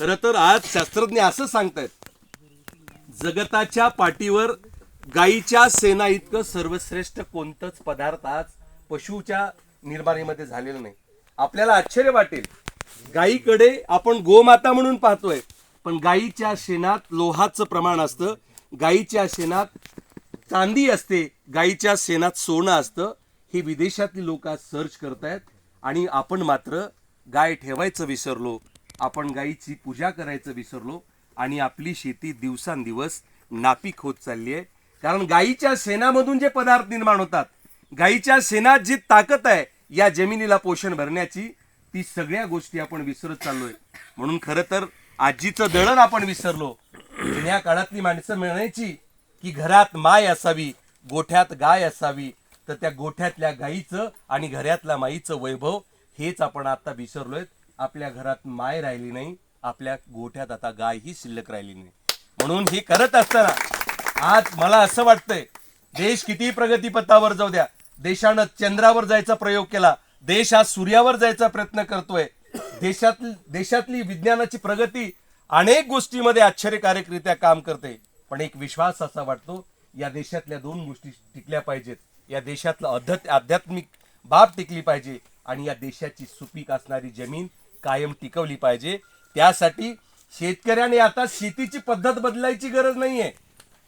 खरं तर आज शास्त्रज्ञ असं सांगतायत जगताच्या पाठीवर गाईच्या सेना इतकं सर्वश्रेष्ठ कोणतंच पदार्थ आज पशुच्या निर्माणीमध्ये झालेलं नाही. आपल्याला आश्चर्य वाटेल गाईकडे आपण गोमाता म्हणून पाहतोय पण गाईच्या शेणात लोहाचं प्रमाण असतं गाईच्या शेणात चांदी असते गाईच्या शेणात सोनं असतं हे विदेशातली लोक आज सर्च करतायत आणि आपण मात्र गाय ठेवायचं विसरलो. आपण गाईची पूजा करायचं विसरलो आणि आपली शेती दिवसांदिवस नापीक होत चालली आहे. कारण गाईच्या शेणामधून जे पदार्थ निर्माण होतात गाईच्या शेणात जी ताकद आहे या जमिनीला पोषण भरण्याची ती सगळ्या गोष्टी आपण विसरत चाललोय. म्हणून खरं तर आजीचं दळण आपण विसरलो. जुन्या काळातली माणसं म्हणायची की घरात माय असावी गोठ्यात गाय असावी तर त्या गोठ्यातल्या गाईचं आणि घरातल्या माईचं वैभव हेच आपण आता विसरलोय आपल्या घरात माय राहिली नाही आपल्या गोठ्यात आता गाय ही शिल्लक राहिली नाही. म्हणून हे करत असताना आज मला असं वाटतंय देश किती प्रगतीपथावर जाऊ द्या. देशानं चंद्रावर जायचा प्रयोग केला. देश आज सूर्यावर जायचा प्रयत्न करतोय. देशातली देशातली विज्ञानाची प्रगती अनेक गोष्टीमध्ये आश्चर्यकारकरित्या काम करते. पण एक विश्वास असा वाटतो या देशातल्या दोन गोष्टी टिकल्या पाहिजेत. या देशातलं अध्यात्मिक आध्यात्मिक बाब टिकली पाहिजे आणि या देशाची सुपीक असणारी जमीन कायम टिकवली पाहिजे. त्यासाठी शेतकऱ्याने आता शेतीची पद्धत बदलायची गरज नाहीये.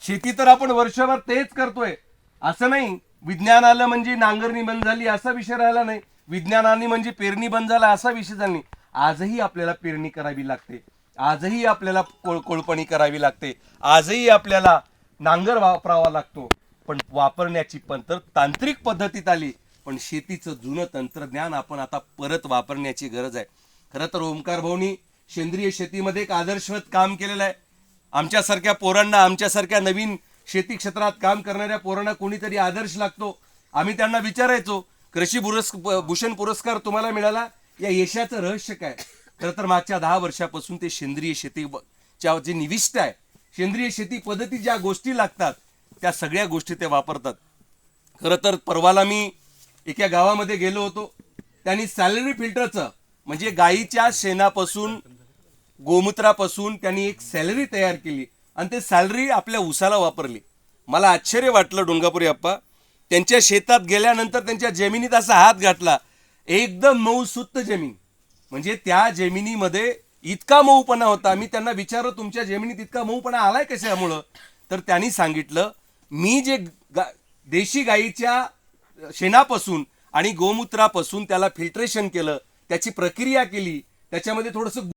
शेती तर आपण वर्षभर तेच करतोय. असं नाही विज्ञान आलं म्हणजे नांगरणी बंद झाली असा विषय राहिला नाही. विज्ञानाने म्हणजे पेरणी बंद झाला असा विषय झाला नाही. आजही आपल्याला पेरणी करावी लागते. आजही आपल्याला कोळ कोळपणी करावी लागते. आजही आपल्याला नांगर वापरावा लागतो. पण वापरण्याची पंतर तांत्रिक पद्धतीत आली. पण शेतीचं जुनं तंत्रज्ञान आपण आता परत वापरण्याची गरज आहे. खरं तर ओमकार भाऊनी सेंद्रिय शेतीमध्ये एक आदर्शवत काम केलेलं आहे. आमच्यासारख्या पोरांना आमच्यासारख्या नवीन शेती क्षेत्रात काम करणाऱ्या पोरांना कोणीतरी आदर्श लागतो आम्ही त्यांना विचारायचो कृषी पुरस् भूषण पुरस्कार तुम्हाला मिळाला? या यशाचं रहस्य काय? खरं तर मागच्या दहा वर्षापासून ते सेंद्रिय शेती च्या जे निविष्ट आहे सेंद्रिय शेती पद्धती ज्या गोष्टी लागतात त्या सगळ्या गोष्टी ते वापरतात. खरं तर परवाला मी एका गावामध्ये गेलो होतो. त्यांनी सॅलरी फिल्टरचं म्हणजे गाईच्या शेणापासून गोमूत्रापासून त्यांनी एक सॅलरी तयार केली आणि ते सॅलरी आपल्या उसाला वापरली. मला आश्चर्य वाटलं डोंगापुरी अप्पा त्यांच्या शेतात गेल्यानंतर त्यांच्या जमिनीत असा हात घातला. एकदम मऊ सुत्त जमीन. म्हणजे त्या जमिनीमध्ये इतका मऊपणा होता. मी त्यांना विचारलं तुमच्या जमिनीत इतका मऊपणा आलाय कशामुळं तर त्यांनी सांगितलं मी जे गा देशी गाईच्या शेणापासून आणि गोमूत्रापासून त्याला फिल्ट्रेशन केलं. त्याची प्रक्रिया केली त्याच्यामध्ये थोडंसं